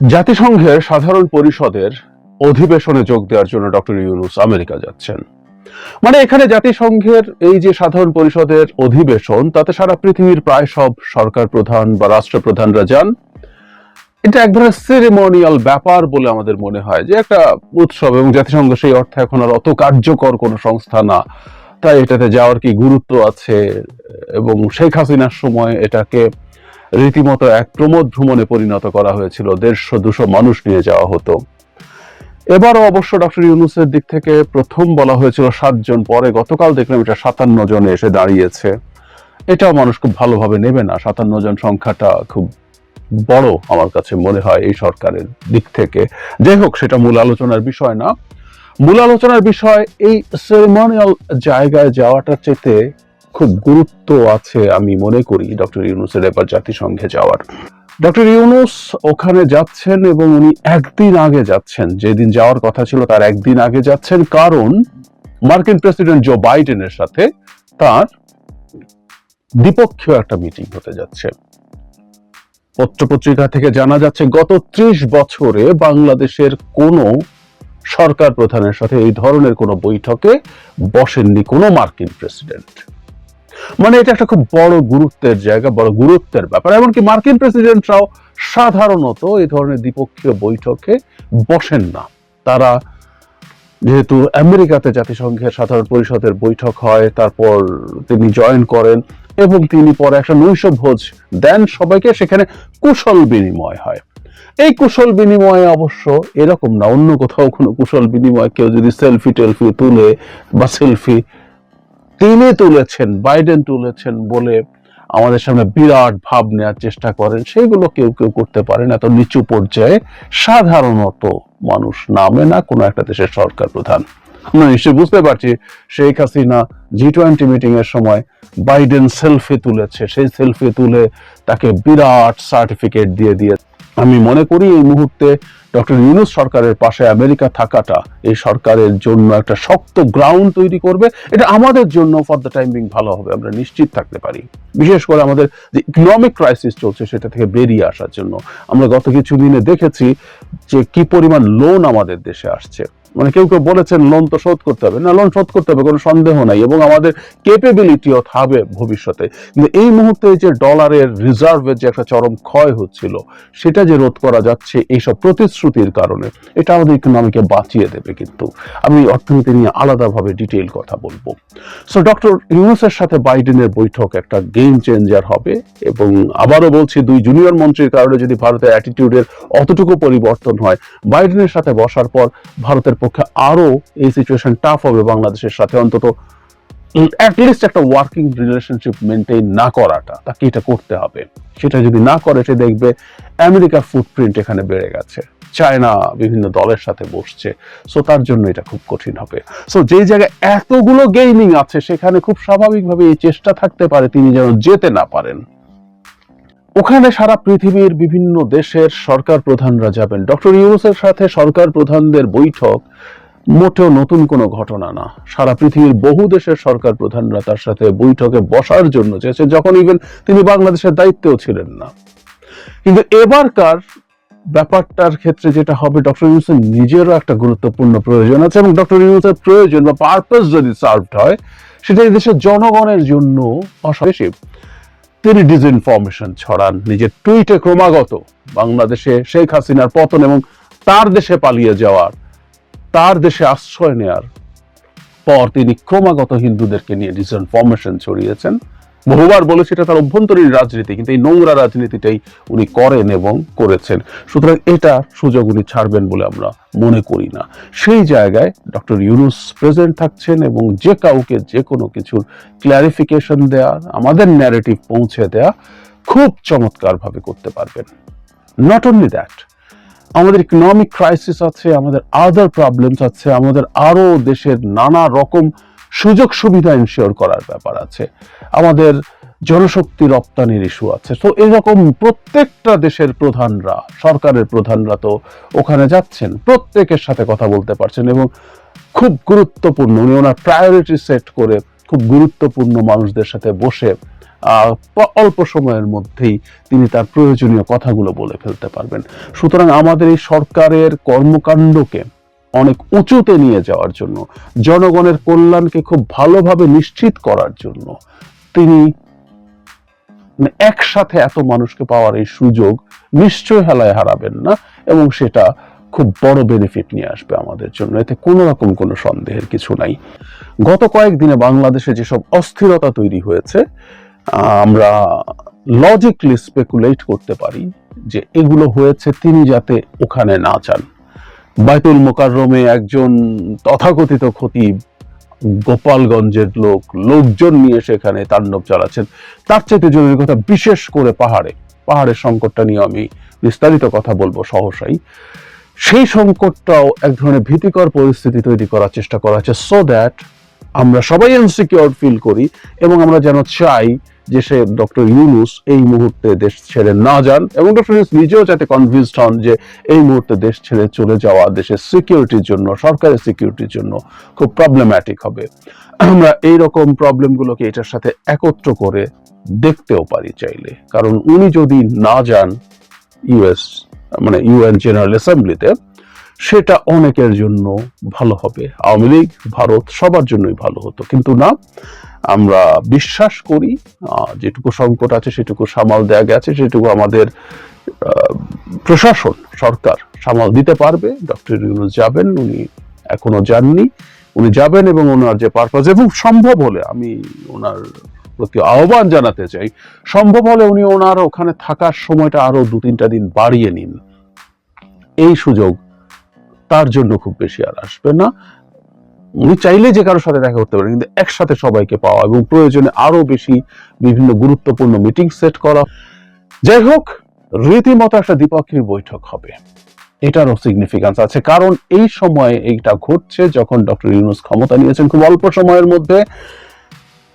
জাতিসংঘের সাধারণ পরিষদের অধিবেশনে যোগ দেওয়ার জন্য ডক্টর ইউনুস আমেরিকা যাচ্ছেন। মানে এখানে জাতিসংঘের এই যে সাধারণ পরিষদের অধিবেশন, তাতে সারা পৃথিবীর প্রায় সব সরকার প্রধান বা রাষ্ট্রপ্রধানরা যান। এটা এক ধরনের সেরেমোনিয়াল ব্যাপার বলে আমাদের মনে হয় যে একটা উৎসব এবং জাতিসংঘ সেই অর্থে এখন আর অত কার্যকর কোনো সংস্থা না। তাই এটাতে যাওয়ার কি গুরুত্ব আছে? এবং শেখ হাসিনার সময় এটাকে রীতিমতো এক প্রমোদ ভ্রমণে পরিণত করা হয়েছিল। দেড়শো, দুশো মানুষ নিয়ে যাওয়া হতো। এবারও অবশ্য ডক্টর ইউনুসের দিক থেকে প্রথম বলা হয়েছিল সাতজন, পরে গতকাল দেখলাম এটা সাতান্ন জনে এসে দাঁড়িয়েছে। এটাও মানুষ খুব ভালোভাবে নেবে না। সাতান্ন জন সংখ্যাটা খুব বড় আমার কাছে মনে হয় এই সরকারের দিক থেকে। যাই হোক, সেটা মূল আলোচনার বিষয় না। মূল আলোচনার বিষয়, এই সেরেমনিয়াল জায়গায় যাওয়াটার চেতে খুব গুরুত্ব আছে আমি মনে করি ডক্টর ইউনুসের এবার জাতিসংঘে যাওয়ার। ডক্টর ইউনুস ওখানে যাচ্ছেন এবং উনি একদিন আগে যাচ্ছেন। যেদিন যাওয়ার কথা ছিল তার একদিন আগে যাচ্ছেন। কারণ মার্কিন প্রেসিডেন্ট জো বাইডেনের সাথে তার দ্বিপক্ষীয় একটা মিটিং হতে যাচ্ছে। পত্রপত্রিকা থেকে জানা যাচ্ছে গত ত্রিশ বছরে বাংলাদেশের কোনো সরকার প্রধানের সাথে এই ধরনের কোনো বৈঠকে বসেননি কোনো মার্কিন প্রেসিডেন্ট। মানে এটা একটা খুব বড় গুরুত্বের জায়গা, বড় গুরুত্বের ব্যাপার। এমনকি মার্কিন প্রেসিডেন্টরাও সাধারণত এই ধরনের দ্বিপক্ষীয় বৈঠকে বসেন না। তারা যেহেতু আমেরিকাতে জাতিসংঘের সাধারণ পরিষদের বৈঠক হয়, তারপর তিনি জয়েন করেন এবং তিনি পরে একটা নৈশ ভোজ দেন সবাইকে, সেখানে কুশল বিনিময় হয়। এই কুশল বিনিময়ে অবশ্য এরকম না, অন্য কোথাও কোনো কুশল বিনিময় কেউ যদি সেলফি টেলফি তুলে বা সেলফি তিনি তুলেছেন বাইডেন তুলেছেন বলে আমাদের সামনে বিরাট ভাব নেওয়ার চেষ্টা করেন। সেগুলো কেউ কেউ করতে পারেন এত নিচু পর্যায়ে সাধারণত মানুষ নামে না, কোনো একটা দেশের সরকার প্রধান। আমরা নিশ্চয়ই বুঝতে পারছি, Sheikh Hasina G twenty meeting এর সময় বাইডেন সেলফি তুলেছে। সেই সেলফি তুলে তাকে বিরাট সার্টিফিকেট দিয়ে দিয়ে আমি মনে করি এই মুহূর্তে ডক্টর ইউনুস সরকারের পাশে আমেরিকা থাকাটা এই সরকারের জন্য একটা শক্ত গ্রাউন্ড তৈরি করবে। এটা আমাদের জন্য ফর দ্য টাইম বিং ভালো হবে, আমরা নিশ্চিত থাকতে পারি। বিশেষ করে আমাদের যে ইকোনমিক ক্রাইসিস চলছে, সেটা থেকে বেরিয়ে আসার জন্য। আমরা গত কিছু দিনে দেখেছি যে কি পরিমাণ লোন আমাদের দেশে আসছে। মানে কেউ কেউ বলেছেন লোন তো শোধ করতে হবে। না লোন শোধ করতে হবে, কোনো সন্দেহ নাই এবং আমাদের কেপেবিলিটিও থাকবে ভবিষ্যতে। কিন্তু এই মুহূর্তে যে ডলারের রিজার্ভের যে একটা চরম ক্ষয় হচ্ছিল, সেটা যে রোধ করা যাচ্ছে এইসব প্রতিশ্রুতির কারণে, এটা আমাদের ইকোনমিকে বাঁচিয়ে দেবে কিন্তু। আমি অর্থনীতি নিয়ে আলাদাভাবে ডিটেইল কথা বলব। সো ডক্টর ইউনুসের সাথে বাইডেনের বৈঠক একটা গেম চেঞ্জার হবে এবং আবারও বলছি, দুই জুনিয়র মন্ত্রীর কারণে যদি ভারতের অ্যাটিটিউডের অতটুকু পরিবর্তন হয় বাইডেনের সাথে বসার পর ভারতের পক্ষে আরও এই সিচুয়েশন টাফ হবে বাংলাদেশের সাথে। অন্তত অ্যাটলিস্ট একটা ওয়ার্কিং রিলেশনশিপ মেনটেন না করাটা তাকে এটা করতে হবে? সেটা যদি না করে, সে দেখবে আমেরিকার ফুটপ্রিন্ট এখানে বেড়ে গেছে। চায়না বিভিন্ন দলের সাথে বসছে। সো তার জন্য এটা খুব কঠিন হবে। সো যে জায়গায় এতগুলো গেমিং আছে, সেখানে খুব স্বাভাবিকভাবে এই চেষ্টা থাকতে পারে, তিনি যেন যেতে না পারেন। ওখানে সারা পৃথিবীর বিভিন্ন দেশের সরকার প্রধানরা যাবেন। ডক্টর ইউনুসের সাথে সরকার প্রধানদের বৈঠক মোটেও নতুন কোনো ঘটনা না। সারা পৃথিবীর বহু দেশের সরকার প্রধানরা তার সাথে বৈঠকে বসার জন্য চেয়েছে যখন ইভেন তিনি বাংলাদেশের দায়িত্বেও ছিলেন না। কিন্তু এবারকার ব্যাপারটার ক্ষেত্রে যেটা হবে, ডক্টর ইউনুসের নিজেরও একটা গুরুত্বপূর্ণ প্রয়োজন আছে এবং ডক্টর ইউনুসের প্রয়োজন বা পারপাস যদি সার্ভড হয়, সেটা এই দেশের জনগণের জন্য অসবেশী তিনি ডিসইনফরমেশন ছড়ান, নিজের টুইটে ক্রমাগত বাংলাদেশে শেখ হাসিনার পতন এবং তার দেশে পালিয়ে যাওয়ার, তার দেশে আশ্রয় নেয়ার পর তিনি ক্রমাগত হিন্দুদেরকে নিয়ে ডিসইনফরমেশন ছড়িয়েছেন। বহুবার বলেছে এটা তার অভ্যন্তরীণ রাজনীতি, কিন্তু এই নোংরা রাজনীতিটাই উনি করেন এবং করেছেন। সুতরাং এটা সুযোগ উনি ছাড়বেন বলে আমরা মনে করি না। সেই জায়গায় ডক্টর ইউনুস প্রেজেন্ট থাকছেন এবং যে কাউকে যে কোনো কিছুর ক্ল্যারিফিকেশন দেওয়া আমাদের ন্যারেটিভ পৌঁছে দেয়া খুব চমৎকারভাবে করতে পারবেন। নট অনলি দ্যাট আমাদের ইকোনমিক ক্রাইসিস আছে, আমাদের আদার প্রবলেমস আছে, আমাদের আরও দেশের নানা রকম সুযোগ সুবিধা ইনশিওর করার ব্যাপার আছে। আমাদের জনশক্তি রপ্তানির ইস্যু আছে। তো এরকম প্রত্যেকটা দেশের প্রধানরা, সরকারের প্রধানরা তো ওখানে যাচ্ছেন, প্রত্যেকের সাথে কথা বলতে পারছেন এবং খুব গুরুত্বপূর্ণ, উনি ওনার প্রায়োরিটি সেট করে খুব গুরুত্বপূর্ণ মানুষদের সাথে বসে অল্প সময়ের মধ্যেই তিনি তার প্রয়োজনীয় কথাগুলো বলে ফেলতে পারবেন। সুতরাং আমাদের এই সরকারের কর্মকাণ্ডকে অনেক উঁচুতে নিয়ে যাওয়ার জন্য, জনগণের কল্যাণকে খুব ভালোভাবে নিশ্চিত করার জন্য। তিনি মানে একসাথে এত মানুষকে পাওয়ার এই সুযোগ নিশ্চয় হেলায় হারাবেন না এবং সেটা খুব বড় বেনিফিট নিয়ে আসবে আমাদের জন্য। এতে কোনো রকম কোনো সন্দেহের কিছু নাই। গত কয়েকদিনে বাংলাদেশে যেসব অস্থিরতা তৈরি হয়েছে আমরা লজিকলি স্পেকুলেট করতে পারি যে এগুলো হয়েছে তিনি যাতে ওখানে না যান। বাইতুল মোকাররমে একজন তথাকথিত খতিব, গোপালগঞ্জের লোক, লোকজন নিয়ে সেখানে তাণ্ডব চালাচ্ছেন। তার চাইতে জরুরি কথা, বিশেষ করে পাহাড়ে, পাহাড়ের সংকটটা নিয়ে আমি বিস্তারিত কথা বলব সহসাই। সেই সংকটটাও এক ধরনের ভীতিকর পরিস্থিতি তৈরি করার চেষ্টা করা হচ্ছে সো দ্যাট আমরা সবাই ইনসিকিউর ফিল করি এবং আমরা যেন চাই যে সে ডক্টর ইউনুস এই মুহূর্তে দেশ ছেড়ে না যান এবং ডক্টর ইউনুস নিজেও যাতে কনভিন্সড হন যে এই মুহূর্তে দেশ ছেড়ে চলে যাওয়া দেশের সিকিউরিটির জন্য, সরকারের সিকিউরিটির জন্য খুব প্রবলেম্যাটিক হবে। আমরা এই রকম প্রবলেমগুলোকে এটার সাথে একত্র করে দেখতেও পারি চাইলে। কারণ উনি যদি না যান ইউএস মানে ইউএন জেনারেল অ্যাসেম্বলিতে সেটা অনেকের জন্য ভালো হবে। আওয়ামী লীগ, ভারত সবার জন্যই ভালো হতো। কিন্তু না আমরা বিশ্বাস করি যেটুকু সংকট আছে সেটুকু সামাল দেওয়া গেছে, সেটুকু আমাদের প্রশাসন, সরকার সামাল দিতে পারবে। ডক্টর ইউনুস যাবেন, উনি এখনও যাননি। উনি যাবেন এবং ওনার যে পারপাস এবং সম্ভব হলে আমি ওনার প্রতি আহ্বান জানাতে চাই, সম্ভব হলে উনি ওনার ওখানে থাকার সময়টা আরও দু তিনটা দিন বাড়িয়ে নিন। এই সুযোগ তার জন্য খুব বেশি আর আসবে না। উনি চাইলে যে কারোর সাথে দেখা করতে পারেন, কিন্তু একসাথে সবাইকে পাওয়া এবং প্রয়োজনে আরও বেশি বিভিন্ন গুরুত্বপূর্ণ মিটিং সেট করা। যাই হোক, রীতিমতো একটা দ্বিপক্ষীয় বৈঠক হবে। এটারও সিগনিফিকেন্স আছে, কারণ এই সময়ে এইটা ঘটছে যখন ডক্টর ইউনুস ক্ষমতা নিয়েছেন খুব অল্প সময়ের মধ্যে,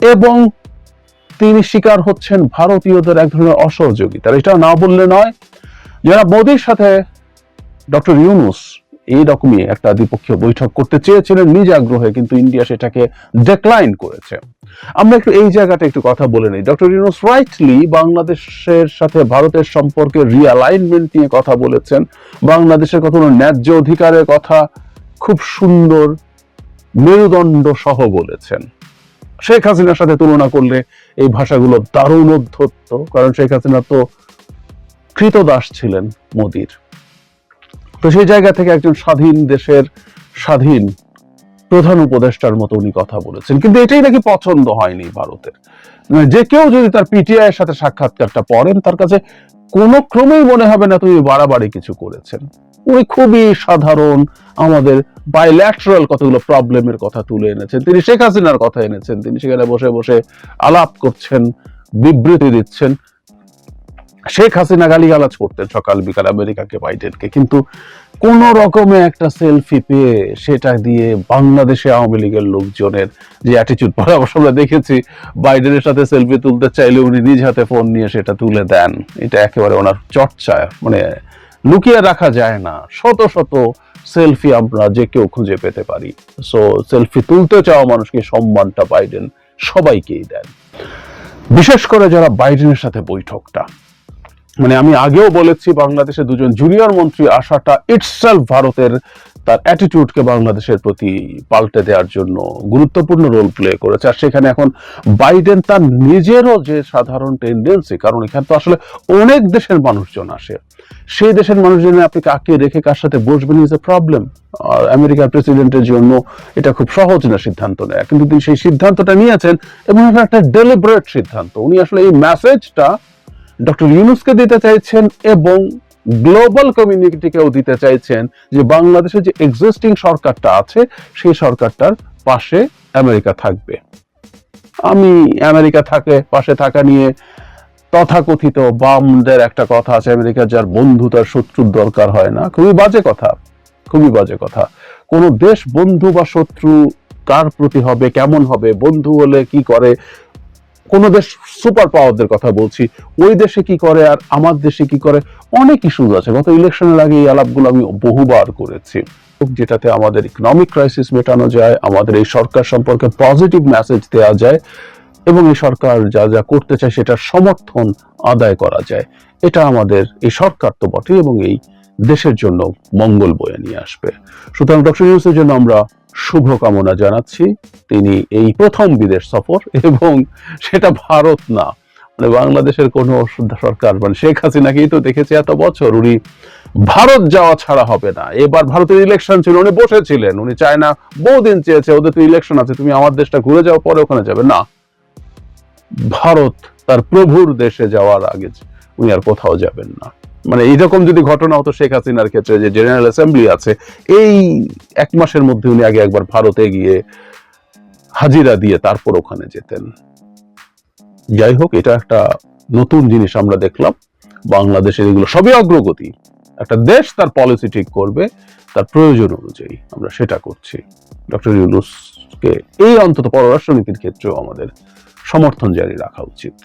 এবং তিনি শিকার হচ্ছেন ভারতীয়দের এক ধরনের অসহযোগিতার। এটা না বললে নয়, যারা মোদীর সাথে ডক্টর ইউনুস এই রকমই একটা দ্বিপক্ষীয় বৈঠক করতে চেয়েছিলেন নিজ আগ্রহে, কিন্তু ইন্ডিয়া সেটাকে ডেক্লাইন করেছে। আমরা একটু এই জায়গাটা একটু কথা বলে নিই। ডক্টর ইউনুস রাইটলি বাংলাদেশের সাথে ভারতের সম্পর্কে রিঅ্যালাইনমেন্ট নিয়ে কথা বলেছেন। বাংলাদেশের কখনো ন্যায্য অধিকারের কথা খুব সুন্দর মেরুদণ্ড সহ বলেছেন। শেখ হাসিনার সাথে তুলনা করলে এই ভাষাগুলো দারুণ অধ্যত্ত, কারণ শেখ হাসিনা তো কৃতদাস ছিলেন মোদির। তো সেই জায়গা থেকে একজন স্বাধীন দেশের স্বাধীন প্রধান উপদেষ্টার মতো উনি কথা বলেছেন। কিন্তু এটাই নাকি পছন্দ হয়নি ভারতের। মানে যে কেউ যদি তার পিটিআই এর সাথে সাক্ষাৎকারটা পড়েন, তার কাছে কোনো ক্রমেই মনে হবে না তুমি বাড়াবাড়ি কিছু করেছেন। উনি খুবই সাধারণ, আমাদের বাইল্যাটারাল কতগুলো প্রবলেমের কথা তুলে এনেছেন। তিনি শেখ হাসিনার কথা এনেছেন। তিনি সেখানে বসে বসে আলাপ করছেন, বিবৃতি দিচ্ছেন। শেখ হাসিনা গালিগালাজ করতেন সকাল বিকাল আমেরিকাকে, বাইডেনকে। কিন্তু কোন রকমে একটা সেলফি পেয়ে সেটা দিয়ে বাংলাদেশে আওয়ামী লীগের লোকজনের যে অ্যাটিচিউড পরামর্শ আমরা দেখেছি, বাইডেনের সাথে সেলফি তুলতে চাইলে উনি নিজ হাতে ফোন নিয়ে সেটা তুলে দেন। এটা একেবারে ওনার চর্চা মানে লুকিয়ে রাখা যায় না। শত শত সেলফি আমরা যে কেউ খুঁজে পেতে পারি। সো সেলফি তুলতে চাওয়া মানুষকে সম্মানটা বাইডেন সবাইকেই দেন। বিশেষ করে যারা বাইডেনের সাথে বৈঠকটা মানে আমি আগেও বলেছি বাংলাদেশে দুজন জুনিয়র মন্ত্রী আসাটা ইটসেলফ ভারতের তার অ্যাটিটিউডকে বাংলাদেশের প্রতি পাল্টে দেওয়ার জন্য গুরুত্বপূর্ণ রোল প্লে করেছে। আর সেখানে এখন বাইডেন তার নিজেরও যে সাধারণ টেন্ডেন্সি কারণ এখানে তো আসলে অনেক দেশের মানুষজন আসে। সেই দেশের মানুষজনের আপনি কাকে রেখে কার সাথে বসবেন ইজ এ প্রবলেম আর আমেরিকার প্রেসিডেন্টের জন্য এটা খুব সহজ না সিদ্ধান্ত নেয়। কিন্তু তিনি সেই সিদ্ধান্তটা নিয়েছেন এবং একটা ডেলিবারেট সিদ্ধান্ত। উনি আসলে এই মেসেজটা ডক্টর ইউনুসকে দিতে চাইছেন এবং গ্লোবাল কমিউনিটিকেও দিতে চাইছেন যে বাংলাদেশে যে এক্সিস্টিং সরকারটা আছে, সেই সরকারটার পাশে আমেরিকা থাকবে। আমি আমেরিকা থাকে, পাশে থাকা নিয়ে তথাকথিত বামদের একটা কথা আছে আমেরিকার, যার বন্ধু, তার শত্রুর দরকার হয় না। খুবই বাজে কথা, খুবই বাজে কথা। কোন দেশ বন্ধু বা শত্রু কার প্রতি হবে, কেমন হবে, বন্ধু হলে কি করে কোন দেশ সুপার পাওয়ারদের কথা বলছি, ওই দেশে কি করে আর আমার দেশে কি করে? অনেক ইস্যুজ আছে। গত ইলেকশনের আগে এই আলাপগুলো আমি বহুবার করেছি। যেটাতে আমাদের ইকনমিক ক্রাইসিস মেটানো যায়, আমাদের এই সরকার সম্পর্কে পজিটিভ মেসেজ দেওয়া যায় এবং এই সরকার যা যা করতে চায় সেটার সমর্থন আদায় করা যায়। এটা আমাদের এই সরকার তো বটে এবং এই দেশের জন্য মঙ্গল বয়ে নিয়ে আসবে। সুতরাং ডক্টর ইউনুসের জন্য আমরা শুভ কামনা জানাচ্ছি। তিনি এই প্রথম বিদেশ সফর এবং সেটা ভারত না। মানে বাংলাদেশের কোনো সরকার মানে শেখ হাসিনাকেই তো দেখেছি এত বছর উনি ভারত যাওয়া ছাড়া হবে না। এবার ভারতের ইলেকশন ছিল, উনি বসেছিলেন, উনি চায় না, বহুদিন চেয়েছে, ওদের তো ইলেকশন আছে, তুমি আমার দেশটা ঘুরে যাও, পরে ওখানে যাবে। না। ভারত তার প্রভুর দেশে যাওয়ার আগে উনি আর কোথাও যাবেন না। মানে এইরকম যদি ঘটনা হতো শেখ হাসিনার ক্ষেত্রে যে জেনারেল অ্যাসেম্বলি আছে, এই এক মাসের মধ্যে উনি আগে একবার ভারতে গিয়ে হাজিরা দিয়ে তারপর ওখানে যেতেন। যাই হোক, এটা একটা নতুন জিনিস আমরা দেখলাম। বাংলাদেশের এগুলো সবই অগ্রগতি। একটা দেশ তার পলিসি ঠিক করবে, তার প্রয়োজন অনুযায়ী আমরা সেটা করছি। ডক্টর ইউনুসকে এই অন্তত পররাষ্ট্রনীতির ক্ষেত্রেও আমাদের সমর্থন জারি রাখা উচিত।